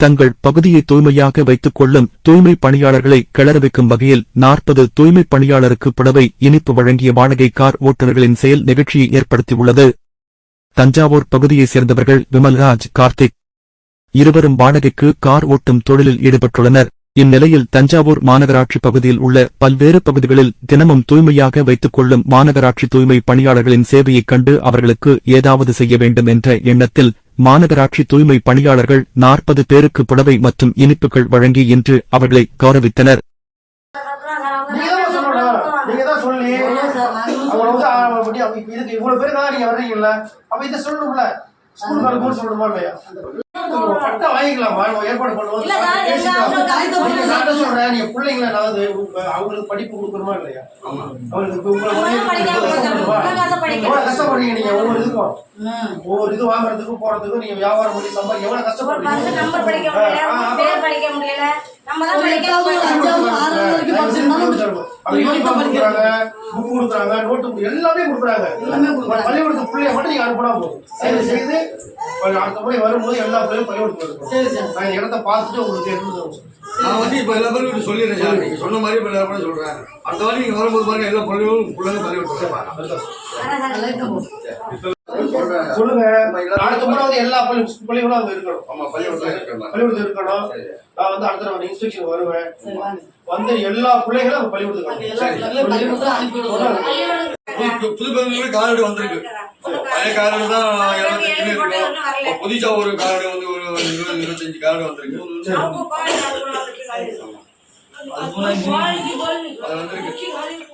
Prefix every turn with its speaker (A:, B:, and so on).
A: தங்கள் பகுதியை தூய்மையாக வைத்துக் கொள்ளும் தூய்மை பணியாளர்களை கிளற வைக்கும் வகையில் நாற்பது தூய்மை பணியாளருக்கு புடவை இனிப்பு வழங்கிய வாடகை கார் ஓட்டுநர்களின் செயல் நிகழ்ச்சியை ஏற்படுத்தியுள்ளது. தஞ்சாவூர் பகுதியைச் சேர்ந்தவர்கள் விமல்ராஜ் கார்த்திக். இருவரும் வாடகைக்கு கார் ஓட்டும் தொழிலில் ஈடுபட்டுள்ளனர். இந்நிலையில் தஞ்சாவூர் மாநகராட்சி பகுதியில் உள்ள பல்வேறு பகுதிகளில் தினமும் தூய்மையாக வைத்துக் கொள்ளும் மாநகராட்சி தூய்மை பணியாளர்களின் சேவையைக் கண்டு அவர்களுக்கு ஏதாவது செய்ய வேண்டும் என்ற எண்ணத்தில் மாநகராட்சி தூய்மை பணியாளர்கள் நாற்பது பேருக்கு புடவை மற்றும் இனிப்புகள் வழங்கி இன்று அவர்களை கௌரவித்தனர்.
B: அவங்களுக்கு படிப்பு கொடுக்கணுமா இல்லையா அவங்களுக்கு இப்ப உங்களை
C: அவங்க
B: வந்து
C: படிக்க
B: இவ்வளவு
C: வைக்கணும்.
B: கஷ்டப்படுறீங்க.
C: அவங்க கஷ்டப்படுறீங்க.
B: எவ்வளவு கஷ்டப்படுறீங்க நீங்க ஒவ்வொரு இதுக்கும். ஒவ்வொரு இது வாங்குறதுக்கும் போறதுக்கும் நீங்க வியாபாரம் பண்ணி சம்பாதி எவ்வளவு கஷ்டப்படுறீங்க புக் கொடுக்குறாங்க நோட்டு எல்லாமே கொடுக்குறாங்க. பள்ளிக்கூடத்து பிள்ளைய மட்டும் நீங்க அனுப்பினா போதும். தயவு செய்து அடுத்த முறை வரும்போது எல்லா பிள்ளையும் பள்ளிக்கூடத்துக்கு
D: சரி சார்.
B: நான் இடத்த பார்த்துட்டு உங்களுக்கு
E: நான் வந்து இப்ப எல்லா பேரும் சொல்லிடுறேன் சார் சொன்ன மாதிரி இப்ப எல்லா பேரும் சொல்றேன் அடுத்த வாட்டி நீங்க வரும்போது பாருங்க எல்லா பொருளும் பிள்ளைங்க பள்ளி.
B: சொல்லுங்க அடுத்த முறை வந்து எல்லா பள்ளி பிள்ளைகளும் அங்க இருக்கணும்
E: ஆமா பள்ளிக்கூடத்துல இருக்கேன்
B: பள்ளிக்கூடத்துல இருக்கணும் நான் வந்து அடுத்த இன்ஸ்ட்ரக்ஷன் வருவேன். வந்து எல்லா பிள்ளைகளும் அங்க பள்ளிக்கூடத்துக்கு.
E: புது- பேருந்து வந்திருக்கு பழைய கார்டு தான் இருபத்தஞ்சுல இருக்கும் இப்ப புதுசா ஒரு கார்டு வந்து ஒரு இருபது இருபத்தஞ்சு கார்டு வந்திருக்கு
C: அவங்க குவாலிட்டி அது குவாலிட்டி
E: அது வந்திருக்கு